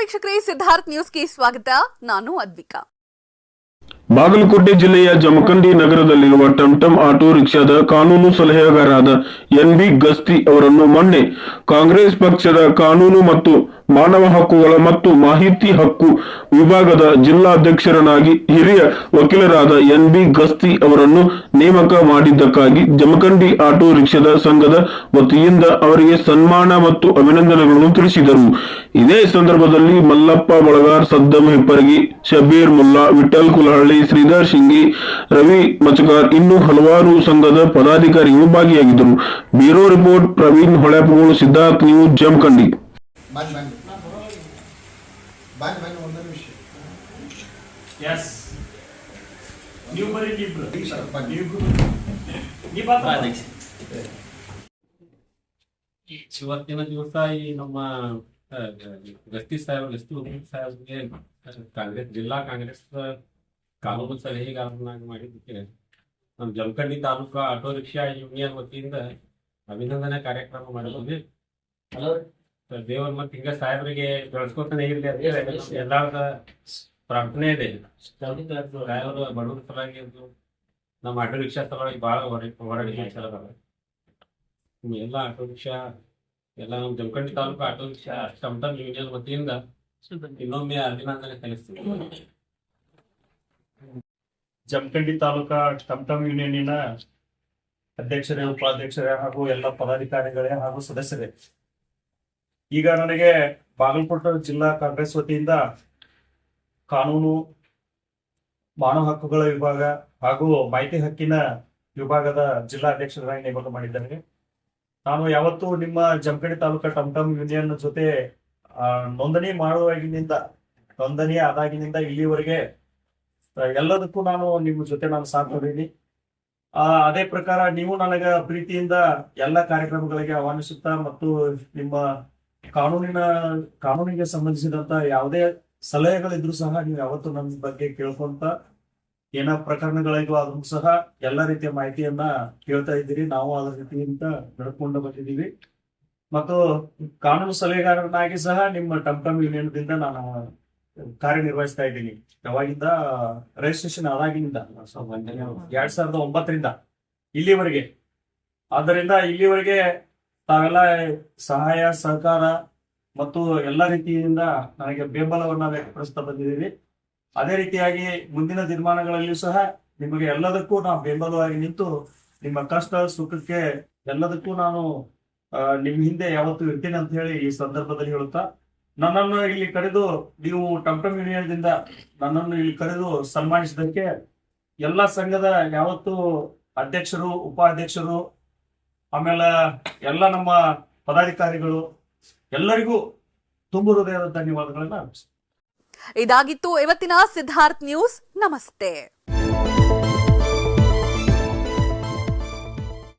ವೀಕ್ಷಕರೇ, ಸಿದ್ಧಾರ್ಥ್ ನ್ಯೂಸ್ಗೆ ಸ್ವಾಗತ. ನಾನು ಅದ್ವಿಕಾ. ಬಾಗಲಕೋಟೆ ಜಿಲ್ಲೆಯ ಜಮಖಂಡಿ ನಗರದಲ್ಲಿರುವ ಟಂಟಂ ಆಟೋ ರಿಕ್ಷಾದ ಕಾನೂನು ಸಲಹೆಗಾರರಾದ ಎನ್ ಬಿ ಗಸ್ತಿ ಅವರನ್ನು ಮೊನ್ನೆ ಕಾಂಗ್ರೆಸ್ ಪಕ್ಷದ ಕಾನೂನು ಮತ್ತು ಮಾನವ ಹಕ್ಕುಗಳ ಮತ್ತು ಮಾಹಿತಿ ಹಕ್ಕು ವಿಭಾಗದ ಜಿಲ್ಲಾಧ್ಯಕ್ಷರನ್ನಾಗಿ ಹಿರಿಯ ವಕೀಲರಾದ ಎನ್ ಬಿ ಗಸ್ತಿ ಅವರನ್ನು ನೇಮಕ ಮಾಡಿದ್ದಕ್ಕಾಗಿ ಜಮಖಂಡಿ ಆಟೋ ರಿಕ್ಷಾದ ಸಂಘದ ವತಿಯಿಂದ ಅವರಿಗೆ ಸನ್ಮಾನ ಮತ್ತು ಅಭಿನಂದನೆಗಳನ್ನು ತಿಳಿಸಿದರು. ಇದೇ ಸಂದರ್ಭದಲ್ಲಿ ಮಲ್ಲಪ್ಪ ಬಳಗಾರ್, ಸದ್ದಂ ಹೆಪ್ಪರಗಿ ಶಬೀರ್ ಮುಲ್ಲಾ ವಿಠಲ್ ಕುಲಹಳ್ಳಿ, ಶ್ರೀಧರ್ ಶಿಂಗಿ, ರವಿ ಮಚಕಾರ್ ಇನ್ನೂ ಹಲವಾರು ಸಂಘದ ಪದಾಧಿಕಾರಿಗಳು ಭಾಗಿಯಾಗಿದ್ದರು. Bureau report Praveen Holepagol, Siddharth News, Jamkhandi. ಬನ್ನಿ ಬನ್ನಿ. ಬನ್ನಿ ಬನ್ನಿ ಒಂದು ನಿಮಿಷ. ಎಸ್ ನೀವು ಬರೀ ಇಬ್ರು ಬನ್ನಿ. ನೀವು ಇವತ್ತಿನ ದಿವಸ ಈ ನಮ್ಮ ಗಸ್ತಿ ಸಾಹೇಬ್ ಗಸ್ತಿ ಉಮೇಶ್ ಸಾಹೇಬ್ಗೆ ಕಾಂಗ್ರೆಸ್ ಜಿಲ್ಲಾ ಕಾಂಗ್ರೆಸ್ ಕಾನೂನು ಸಲಹೆಗಾರನಾಗಿ ಮಾಡಿದ್ದಕ್ಕೆ ನಮ್ಮ Jamkhandi taluk auto rickshaw union ವತಿಯಿಂದ ಅಭಿನಂದನೆ ಕಾರ್ಯಕ್ರಮ ಮಾಡಿದ್ವಿ ದೇವರ ಮತ್ತೆ ಹಿಂಗ ಸಾಹೇಬ್ರಿಗೆ ಬೆಳೆಸ್ಕೊತಾನೆ ಇರ್ಲಿ ಅಂತ ಹೇಳಿ ನಮ್ಮ ಎಲ್ಲಾರ ಪ್ರಾರ್ಥನೆ ಇದೆ. ಸಾಹೇಬ್ರು ಬಡವರ ಸಲುವಾಗಿ ನಮ್ಮ ಆಟೋ ರಿಕ್ಷಾ ಸಲುವಾಗಿ ಭಾಳ ಹೋರಾಡಿ ಎಲ್ಲ ಆಟೋ ರಿಕ್ಷಾ, ಎಲ್ಲ ನಮ್ಮ ಜಮಖಂಡಿ ತಾಲೂಕು ಆಟೋ ರಿಕ್ಷಾ ಟಮ್ಟಮ್ ಯೂನಿಯನ್ ವತಿಯಿಂದ ಇನ್ನೊಮ್ಮೆ ಅಭಿನಂದನೆ ಸಲ್ಲಿಸ್ತೀವಿ. ಜಮಖಂಡಿ ತಾಲೂಕಾ ಟಮ್ಟಮ್ ಯೂನಿಯನ್ನಿನ ಅಧ್ಯಕ್ಷರೇ, ಉಪಾಧ್ಯಕ್ಷರೇ ಹಾಗೂ ಎಲ್ಲ ಪದಾಧಿಕಾರಿಗಳೇ ಹಾಗೂ ಸದಸ್ಯರೇ. ಈಗ ನನಗೆ ಬಾಗಲಕೋಟೆ ಜಿಲ್ಲಾ ಕಾಂಗ್ರೆಸ್ ವತಿಯಿಂದ ಕಾನೂನು, ಮಾನವ ಹಕ್ಕುಗಳ ವಿಭಾಗ ಹಾಗೂ ಮಾಹಿತಿ ಹಕ್ಕಿನ ವಿಭಾಗದ ಜಿಲ್ಲಾ ಅಧ್ಯಕ್ಷರಾಗಿ ನೇಮಕ ಮಾಡಿದ್ದಾರೆ. ನಾನು ಯಾವತ್ತೂ ನಿಮ್ಮ ಜಮಖಂಡಿ ತಾಲೂಕಾ ಟಮ್ಟಮ್ ಯೂನಿಯನ್ ಜೊತೆ ನೋಂದಣಿ ಮಾಡುವಾಗಿನಿಂದ, ನೋಂದಣಿ ಆದಾಗಿನಿಂದ ಇಲ್ಲಿವರೆಗೆ ಎಲ್ಲದಕ್ಕೂ ನಾನು ನಿಮ್ಮ ಜೊತೆ ನಾನು ಸಾಥ್ ಆ, ಅದೇ ಪ್ರಕಾರ ನೀವು ನನಗ ಪ್ರೀತಿಯಿಂದ ಎಲ್ಲ ಕಾರ್ಯಕ್ರಮಗಳಿಗೆ ಆಹ್ವಾನಿಸುತ್ತಾ ಮತ್ತು ನಿಮ್ಮ ಕಾನೂನಿನ, ಕಾನೂನಿಗೆ ಸಂಬಂಧಿಸಿದಂತ ಯಾವುದೇ ಸಲಹೆಗಳಿದ್ರು ಸಹ ನೀವು ಯಾವತ್ತು ನಮ್ಮ ಬಗ್ಗೆ ಕೇಳ್ಕೊಂತ ಏನ ಪ್ರಕರಣಗಳಿಗೂ ಆದ್ರೂ ಸಹ ಎಲ್ಲ ರೀತಿಯ ಮಾಹಿತಿಯನ್ನ ಕೇಳ್ತಾ ಇದ್ದೀರಿ. ನಾವು ಅದ್ರ ರೀತಿಯಿಂದ ನಡ್ಕೊಂಡು ಬಂದಿದ್ದೀವಿ. ಮತ್ತು ಕಾನೂನು ಸಲಹೆಗಾರನಾಗಿ ಸಹ ನಿಮ್ಮ ಟಮ್ ಟಮ್ ಯೂನಿಯನ್ ದಿಂದ ನಾನು ಕಾರ್ಯನಿರ್ವಹಿಸ್ತಾ ಇದ್ದೀನಿ. ಯಾವಾಗಿಂದ? ರಿಜಿಸ್ಟ್ರೇಷನ್ ಆದಾಗಿನಿಂದ. ಎರಡ್ ಸಾವಿರದ ಒಂಬತ್ತರಿಂದ. ಇಲ್ಲಿವರೆಗೆ. ಆದ್ದರಿಂದ ಇಲ್ಲಿವರೆಗೆ ತಾವೆಲ್ಲ ಸಹಾಯ, ಸಹಕಾರ ಮತ್ತು ಎಲ್ಲ ರೀತಿಯಿಂದ ನನಗೆ ಬೆಂಬಲವನ್ನ ವ್ಯಕ್ತಪಡಿಸ್ತಾ ಬಂದಿದ್ದೀವಿ ಅದೇ ರೀತಿಯಾಗಿ ಮುಂದಿನ ದಿನಮಾನಗಳಲ್ಲಿಯೂ ಸಹ ನಿಮಗೆ ಎಲ್ಲದಕ್ಕೂ ನಾವು ಬೆಂಬಲವಾಗಿ ನಿಂತು ನಿಮ್ಮ ಕಷ್ಟ, ಸುಖಕ್ಕೆ ಎಲ್ಲದಕ್ಕೂ ನಾನು ನಿಮ್ಮ ನಿಮ್ ಹಿಂದೆ ಯಾವತ್ತು ಇರ್ತೀನಿ ಅಂತ ಹೇಳಿ ಈ ಸಂದರ್ಭದಲ್ಲಿ ಹೇಳುತ್ತಾ, ನನ್ನನ್ನು ಇಲ್ಲಿ ಕರೆದು ನೀವು ಟಮ್ಟಮ್ ಯೂನಿಯನ್ದಿಂದ ನನ್ನನ್ನು ಇಲ್ಲಿ ಕರೆದು ಸನ್ಮಾನಿಸಿದ್ದಕ್ಕೆ ಎಲ್ಲ ಸಂಘದ ಯಾವತ್ತು ಅಧ್ಯಕ್ಷರು, ಉಪಾಧ್ಯಕ್ಷರು ಆಮೇಲೆ ಎಲ್ಲ ನಮ್ಮ ಪದಾಧಿಕಾರಿಗಳು ಎಲ್ಲರಿಗೂ ತುಂಬ ಹೃದಯದ ಧನ್ಯವಾದಗಳನ್ನ. ಇದಾಗಿತ್ತು ಇವತ್ತಿನ ಸಿದ್ಧಾರ್ಥ್ ನ್ಯೂಸ್ ನಮಸ್ತೆ